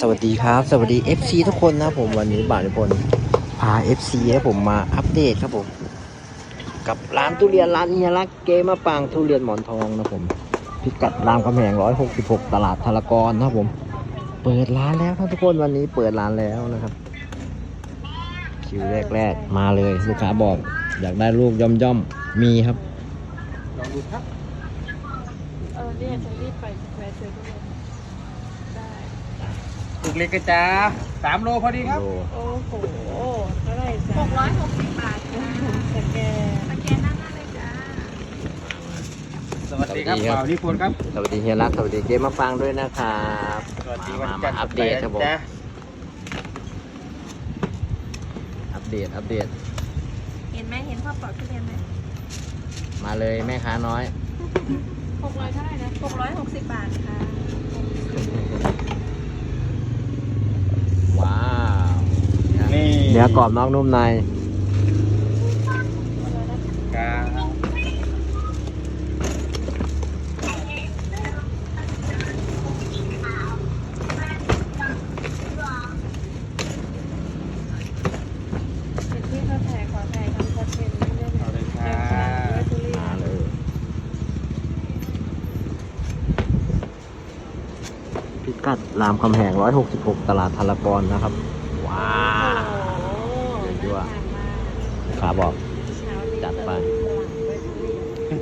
สวัสดีครับ สวัสดี FC ทุกคนนะผมวันนี้บ่าวนิพนธ์พา FC นะผมมาอัปเดตครับผม กับร้านทุเรียนร้านเฮียรักเกมะปางทุเรียนหมอนทองนะผม พิกัดรามคำแหง166 ตลาดทารกรนะครับผม เปิดร้านแล้วครับทุกคนวันนี้เปิดร้านแล้วนะครับคิวแรกๆมาเลยลูกค้าบอก อยากได้ลูกย่อมย่อมๆมีครับลองดูครับเออเนี่ยจะรีบไปแวะซื้อทุเรียนได้ถู กเล็กกระจ้าสามโลพอดีครับ โอ้โหเท่าไหร่จ้ะหกร้อยหกสิบบาทค่ะสแกนสแกนด้านหน้าเลยจ้าสวัสดีครับสวัสดีครับ บ่าวนิพนธ์ครับ สวัสดีเฮียรักสวัสดีเกมมะปางด้วยนะครับสวัสดีมาวันมาจันทร์อัปเดตครับผมจ้าอัปเดตอัปเดตเห็นไหมเห็นพ่อปลอกทุเรียนไหมมาเลยแม่ค้าน้อยหกร้อยเท่าไหร่นะหกร้อยหกสิบบาทค่ะ ว้าว นี่เนื้อกรอบนอกนุ่มในครับเป็นที่เขาถ่ายขอถ่ายทำคอนเทนต์ไม่ได้เลยเอาเลยครัด้วยบทุเรียมานเลยพิกัดรามคำแหง 166 ตลาดทารกรนะครับ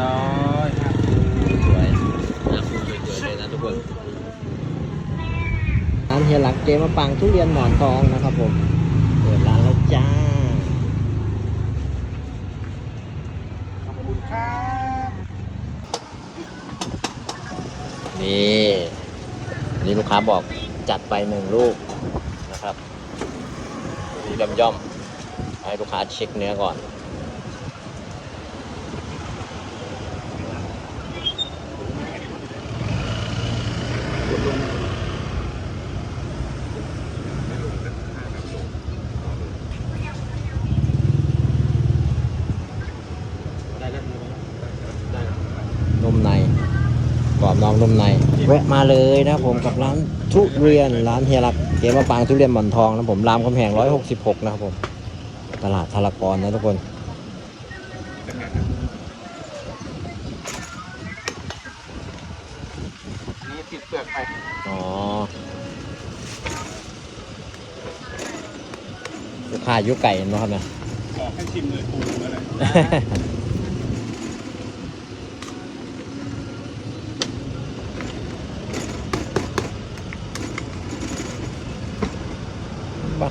ร้อยครับสวยนะคุณสวยๆเลยนะทุกคนร้านเฮียรักเกมมะปางทุเรียนหมอนทองนะครับผมเปิดร้านแล้วจ้าขอบคุณครับนี่นี่ลูกค้าบอกจัดไปหนึ่งลูกนะครับดูย่อมย่อมให้ลูกค้าเช็คเนื้อก่อน ได้แล้วได้แล้ว นุ่มในกรอบ นอกนุ่มใน แวะมาเลยนะผมกับร้านทุเรียนร้านเฮียรักเกมมะปางทุเรียนหมอนทองนะผมรามคำแหง166 นะครับผม ตลาดทารกรนะทุกคนนี่ติดเปลือกไปอ๋อลูกค้าอยุไก่เห็นไหมครับเนี่ยขอให้ชิมเลยปูอะไร บ้า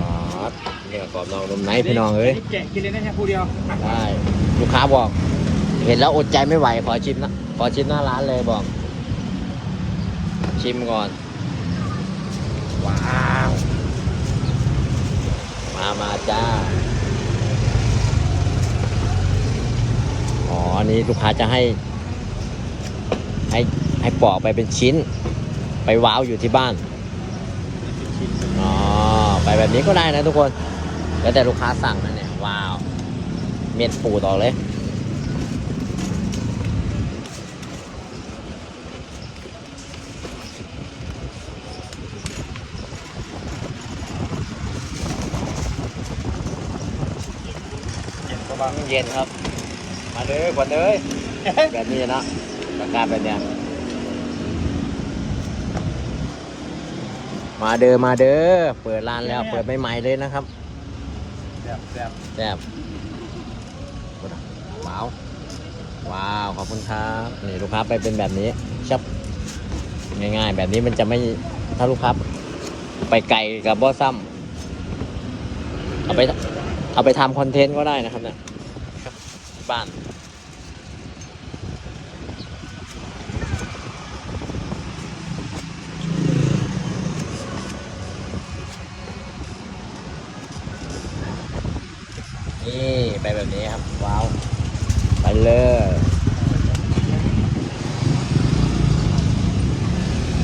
อ๋อ เนี่ยกรอบนอกนุ่มในพี่น้องเอ้ยแกะกินเลยนะแค่ผู้เดียวได้ลูกค้าบอก เห็นแล้วอดใจไม่ไหวขอชิมนะขอชิมหน้าร้านเลยบอก ชิมก่อน ว้าว มามาจ้าอ๋ออันนี้ลูกค้าจะให้ ให้ให้ปอกไปเป็นชิ้น ไปว้าวอยู่ที่บ้านอ๋อไปแบบนี้ก็ได้นะทุกคน แล้วแต่ลูกค้าสั่งนะเนี่ย ว้าว เม็ดปูต่อเลย เย็นก็บ้างเย็นครับ มาเลยกวนเลย แบบนี้นะประกาศแบบเนี้ยมาเด้อมาเด้อเปิดร้านแล้ว เปิดใหม่ๆเลยนะครับ แบบแบบแซ่บว้าว ว้าว ขอบคุณครับ นี่ลูกค้าไปเป็นแบบนี้ชับง่ายๆ แบบนี้มันจะไม่ถ้าลูกค้าไปไกลกับบอสซัมเอาไปเอาไปทำคอนเทนต์ก็ได้นะครับเนี่ยบ้าน นี่ไปแบบนี้ครับ ว้าว ไปเลย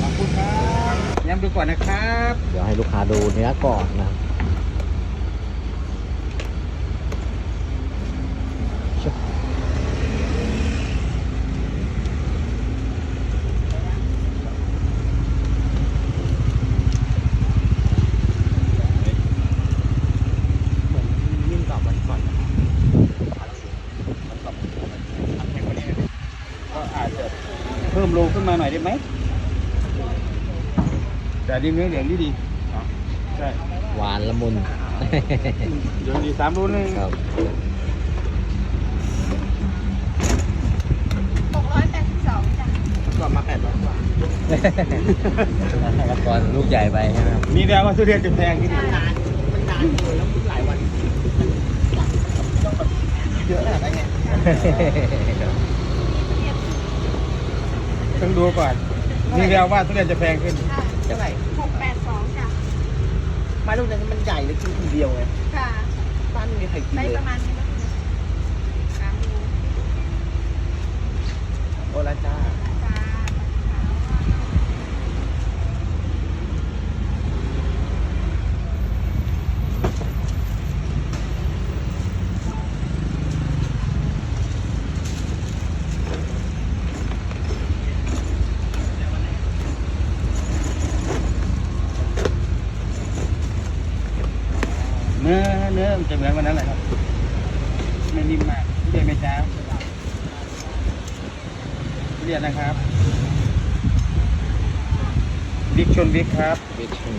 ขอบคุณครับย้ำดูก่อนนะครับ เดี๋ยวให้ลูกค้าดูเนื้อก่อนนะครับชึบเหมือนยิ่งกว่าวันก่อนนะ ก็อาจจะเพิ่มโลขึ้นมาหน่อย ได้ไหมแต่ดีเนื้อเหลืองดีดีใช่หวานละมุนเหลืองดีสามโลนึงครับหกร้อยแปดสิบสองจ้ะก็มาแปดร้อยกว่าก่อนลูกใหญ่ไปใช่ไหมครับมีแววว่าทุเรียนจะแพงที่นี่เยอะขนาดไง ต้องดูก่อน มีแววว่าทุเรียนจะแพงขึ้นค่ะเท่าไหร่หกแปดสองจ้ะไม้ลูกนั้นมันใหญ่เลยกินคนเดียวไงค่ะบ้านไม่มีใครกินได้เลปยระมาณนี้นะสามโลโอลาจ้าจ้า เนื้อเนื้อ มันจะเหมือนวันนั้นแหละครับ ไม่นิ่มมากทุเรียนไม่ช้าทุเรียนนะครับบิ๊กชนบิ๊กครับบิ๊กชู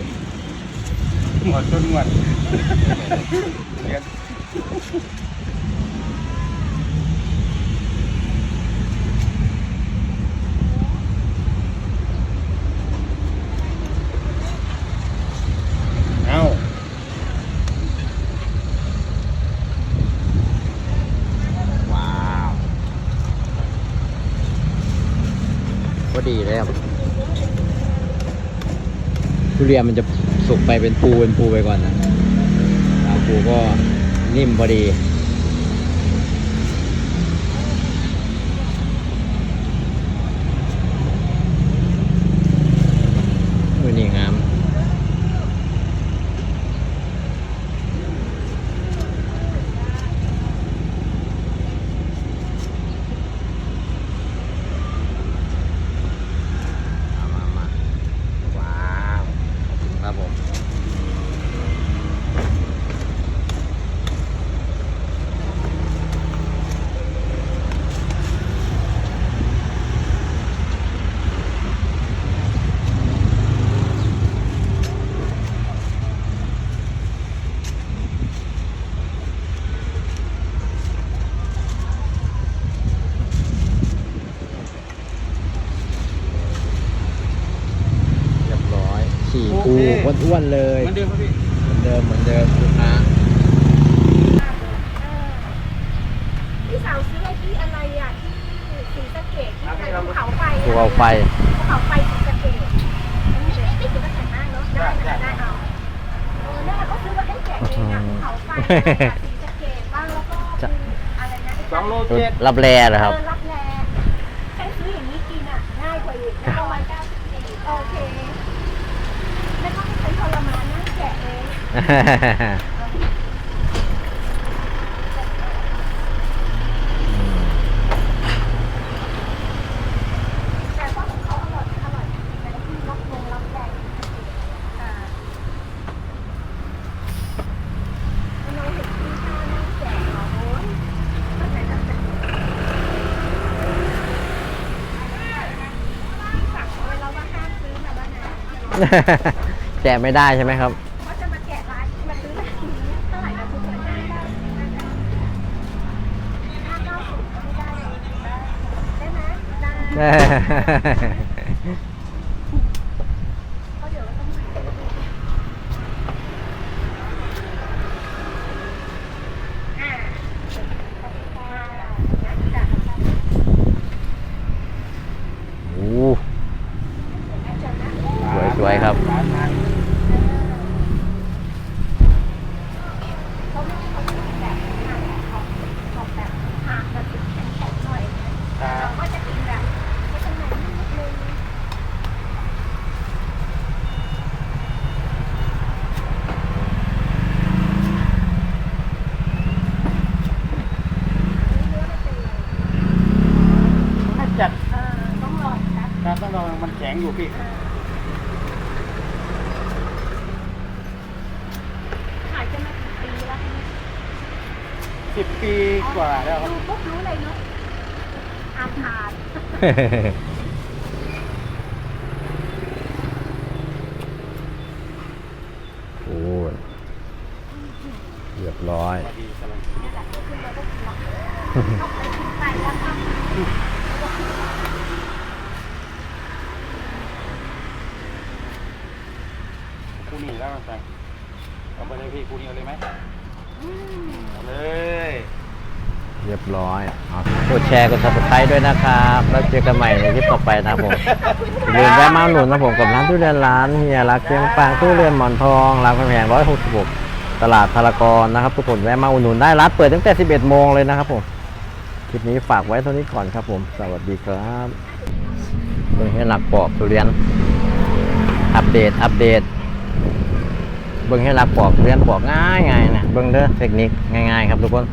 หมวดชนหมวดเรียนเอา ว้าวก็ ดีเลยครับทุเรียนมันจะสุกไปเป็นปูเป็นปูไปก่อนนะปูก็นิ่มพอดี มือนี่งาม มามามาว้าวขอบคุณครับผม เรียบร้อย ขี่ปูอ้วนๆเลยเหมือนเดิมครับพี่เหมือนเดิมเหมือนเดิมลูกค้าพี่สาวซื้อไอ้ที่อะไรอะที่สีสะเกดที่เป็นภูเขาไฟอะภูเขาไฟภูเขาไฟสีสะเกดไม่ใช่ไม่ถึงกับแข็งมากเนาะได้ได้ได้เอาเออนั่นแหละก็ซื้อมาให้แกะเองอะภูเขาไฟสีสะเกดบ้างแล้วก็อะไรนะสองโลชุดเจ็ดรับแรเหรอครับ งแกะเหรอโอ้ยตั้งแต่ตั้งแต่สั่งเอาไว้แล้วว่าห้ามซื้อมาบ้างนะแจกไม่ได้ใช่ไหมครับ ハハハハ。 มันแข็งอยู่พี่ขายกันมากี่ปีแล้วคะเนี่ยสิบปีกว่าแล้วครับ ดูปุ๊บรู้เลยเนาะอาหารโอ้ยเรียบร้อยพอดีกำลัง นี่แหละขึ้นมาปุ๊บล็อกเอาไปกินไปแล้วครับ คู่นี้แล้วกันเอาไปเลยพี่คู่นี้เอาเลยไหมเอาเลยเรียบร้อยเอากดแชร์กด subscribe ด้วยนะครับ แล้วเจอกันใหม่ในคลิปต่อไปนะครับผมอย่าลืมแวะมาอุดหนุนนะผมกับร้านทุเรียนร้านเฮียรักเชียงปางทุเรียนหมอนทองรามคำแหง166 ตลาดพารากอนนะครับ ทุกคนแวะมาอุดหนุนได้ร้านเปิดตั้งแต่ 11 โมงเลยนะครับผมคลิปนี้ฝากไว้เท่านี้ก่อนครับผม สวัสดีครับเบิ่งให้หนักปอกทุเรียน อัปเดตอัปเดต เบิ้งให้รักปอกเรียนปอกง่ายๆนะเบิ้งเด้อเทคนิคง่ายๆครับทุกคน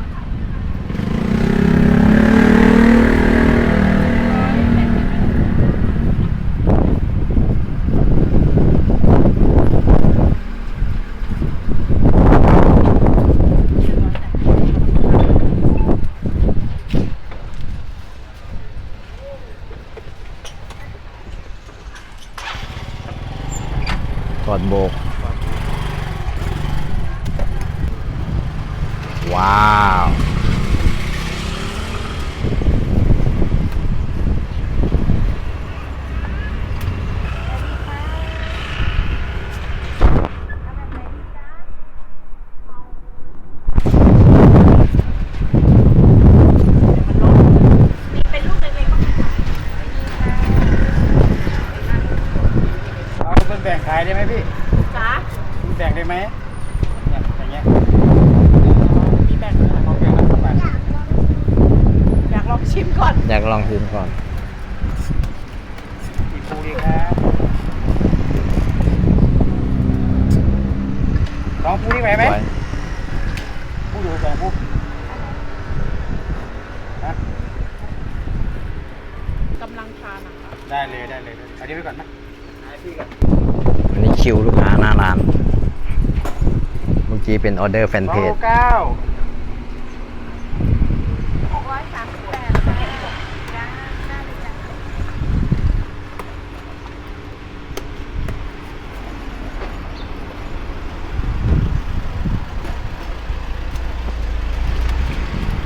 กอดโบก ว้าว เป็นลูกเล็กๆก็มีค่ะ เอาเป็นแบ่งขาย ได้ไหมพี่จ้าแบ่งได้ไหมเนี่ยอย่างเงี้ยมีแบ่งด้วยเขาแบ่งละสิบบาทอยากลองชิมก่อนอยากลองชิมก่อนอีกคู่ดีครับลองคู่นี้ไหวไหมไว้คู่ดูสองคู่ฮะกำลังทานนะคะได้เลยได้เลยเอานี้ไปก่อนนะให้พี่ก่อนอันนี้ คิวลูกค้าหน้าร้าน เมื่อกี้เป็นออเดอร์แฟนเพจ เก้า หกร้อยสามสิบแปดจ้าจ้าได้เลยจ้า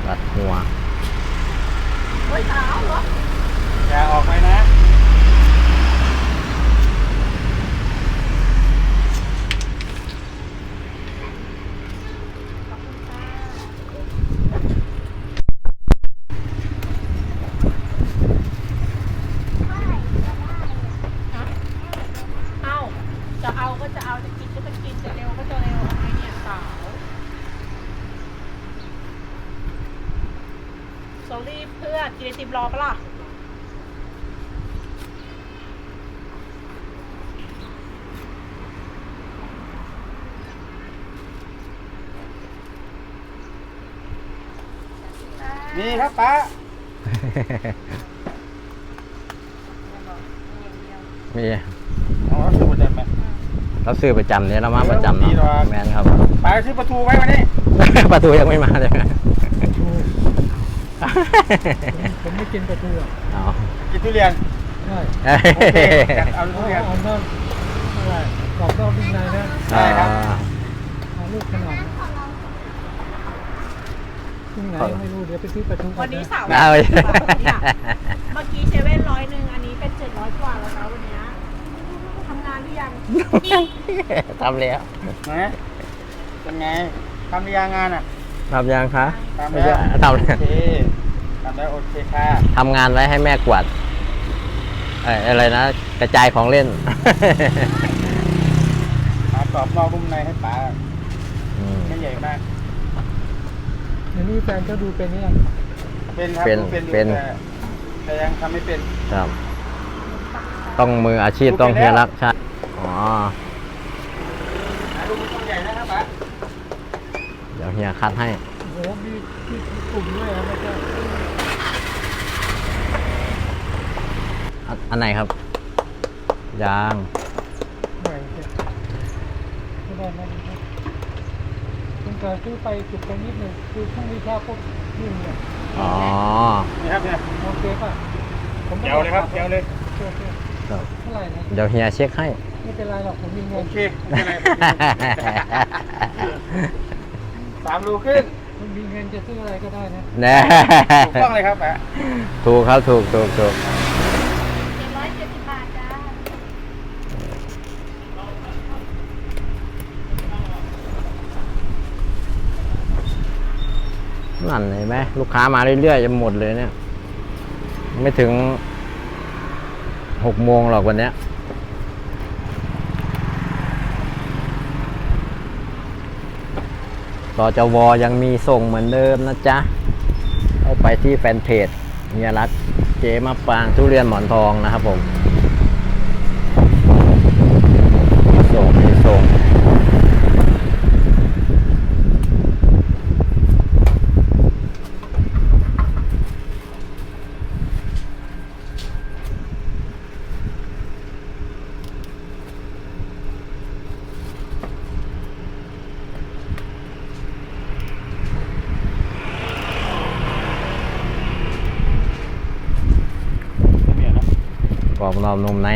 รัดหัว เฮ้ยสาวเหรอ อย่าออกไปนะ เอ้า จะเอาก็จะเอา จะกินก็จะกิน จะเร็วก็จะเร็วอะไรเนี่ยสาว s อรี่เพื่ อนกินไอติมรอปะล่ะมีครับป้ามีเอาสูตรเดิมไหมเราซื้อประจำเนี่ยเรามาประจำดีเนาะหรอแมนครับป้าซื้อประตูไว้วันนี้ ประตูยังไม่มาเลยผม ไม่กินปลาทูอะเอากินทุเรียนใช่โอเคจัดเอาทุเรียน เอานั่นอะไรกรอบนอกนุ่มในนะใช่ครับ อ่า เอาลูกขนาดนะตรงไหนไม่รู้เดี๋ยวไปซื้อปลาทูก่อวันนี้นะสาวเอา เนี่ยเมื่อกี้เซเว่นร้อยหนึ่งอันนี้เป็นเจ็ดร้อยกว่าแล้วนะวันเนี้ยทำงานหรือยังทำแล้วนะเป็นไงทำหรือยังงานอะทำยังคะทำแล้วทำแล้วโอเค ทำแล้วโอเคค่ะทำงานไว้ให้แม่กวาดเอ่ออะไรนะ กระจายของเล่น หากรอบนอกนุ่มในให้ป๋าอืม ไม่ใหญ่มาก เดี๋ยวนี้แฟนก็ดูเป็นเนี่ยงเป็นครับเป็นเป็นอยู่เป็น แต่แต่ยังทำไม่เป็น ครับ ต้องมืออาชีพดูไปต้องเฮียแล้วรักใช่อ๋อ หาลูกไม่ต้องใหญ่นะครับป๋าเดี๋ยวเฮียคัดให้ โอ้โหมีมีกลุ่มด้วยนะไม่ใช่ อันไหนครับ ยางใหญ่เชียไม่ได้นะคุณเกิดซื้อไปจุดไปนิดหนึ่งคือพรุ่งนี้ถ้าพวกนี่เนี่ยอ๋อนี่ครับเนี่ยโอเคป่ะผมไม่เจียวเลยครับเจียวเลยโอเคโอเคครับเท่าไหร่นะเดี๋ยวเฮียเช็คให้ ไม่เป็นไรหรอกผมมีเงิโอนเคไม่เป็นไรสามรูขึ้นผมมีเงินจะซื้ออะไรก็ได้นะ แน่ถูกต้องเลยครับป๋าถูกครับถูกถูกถูก เจ็ดร้อยเจ็ดสิบบาทจ้า นั่นเห็นไหมลูกค้ามาเรื่อยๆจะหมดเลยเนี่ย ไม่ถึงหกโมงหรอกวันนี้ยรอจวอยังมีส่งเหมือนเดิมนะจ๊ะ เข้าไปที่แฟนเพจเฮียรักเจมะปางทุเรียนหมอนทองนะครับผมส่งมีส่ง ไม่มีนะ ก รอบนอมนมไหน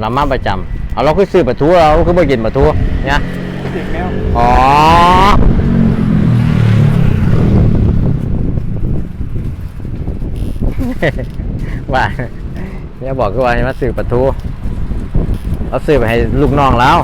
เรามาประจำเอาเราคือซื้อปลาทูเราคือบ่กินปลาทูเนี่ยติดแมวอ๋อว่าเนี่ยบอกคือว่าให้มาซื้อปลาทูเราซื้อไปให้ลูกน้องแล้ว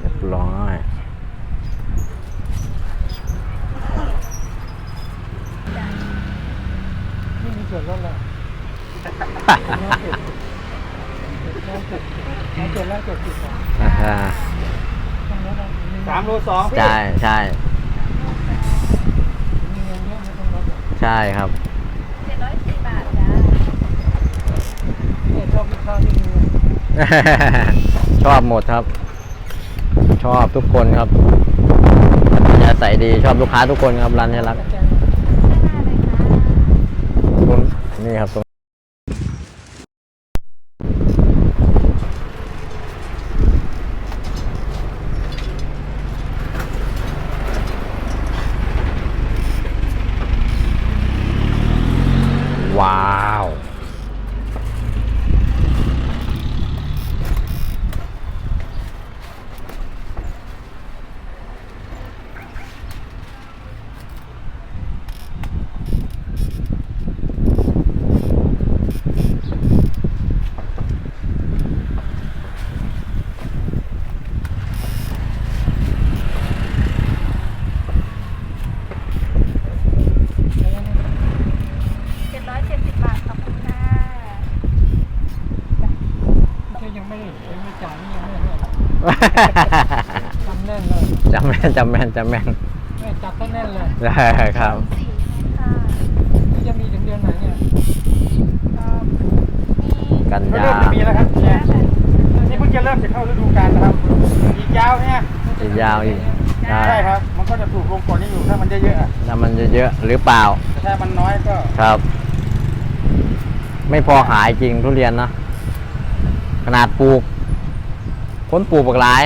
เรียบร้อย ไม่มีส่วนลดเลยน้อยเจ็ดน้อยเจ็ดน้อยเจ็ดแล้วเจ็ดสิบสอง อ่าฮะ ต้องลดนะมี สามรูสองพี่ใช่ใช่มีเงินเยอะไม่ต้องลดหรอกใช่ครับ เจ็ดร้อยสิบบาทจ้าเนี่ยชอบลูกค้าที่มีเงินชอบหมดครับ ชอบทุกคนครับจะใส่ดีชอบลูกค้าทุกคนครับร้านนี้รักแจ้งคุณนี่ครับตรงว้าว เจ็ดร้อยเจ็ดสิบบาทขอบคุณค่ะ ไม่ใช่ยังไม่ยังไม่จ่ายนี่ยังไม่ให้ จำแน่นเลยจำแม่นจำแม่นจำแม่นแม่จับก็แน่นเลยได้ครับ สี่ค่ะนี่จะมีถึงเดือนไหนเนี่ยเอ่อมีกันก็ยาเริ่มจะมีแล้วครับเนี่ยนี่เพิ่งจะเริ่มจะเข้าฤดูกาลนะครับ อีกยาวเนี่ยอีกยาวอีกใช่ใช่ครับ มันก็จะถูกลงก่อนนี้อยู่ถ้ามันเยอะๆอะถ้ามันเยอะๆหรือเปล่าแต่ถ้ามันน้อยก็ครับ ไม่พอขายจริงทุเรียนเนาะขนาดปลูก คนปลูกบักหลาย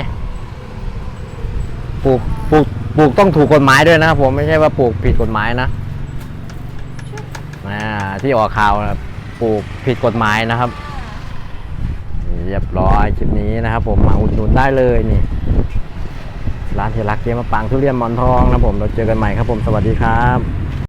ปลูกปลูกปลูกต้องถูกกฎหมายด้วยนะครับผมไม่ใช่ว่าปลูกผิดกฎหมายนะอ่าที่ออกข่าวนะปลูกผิดกฎหมายนะครับเรียบร้อยคลิปนี้นะครับ ผมมาอุดหนุนได้เลยนี่ร้านเทรักเกมมะปางทุเรียนมอนทองนะผมเราเจอกันใหม่ครับผมสวัสดีครับ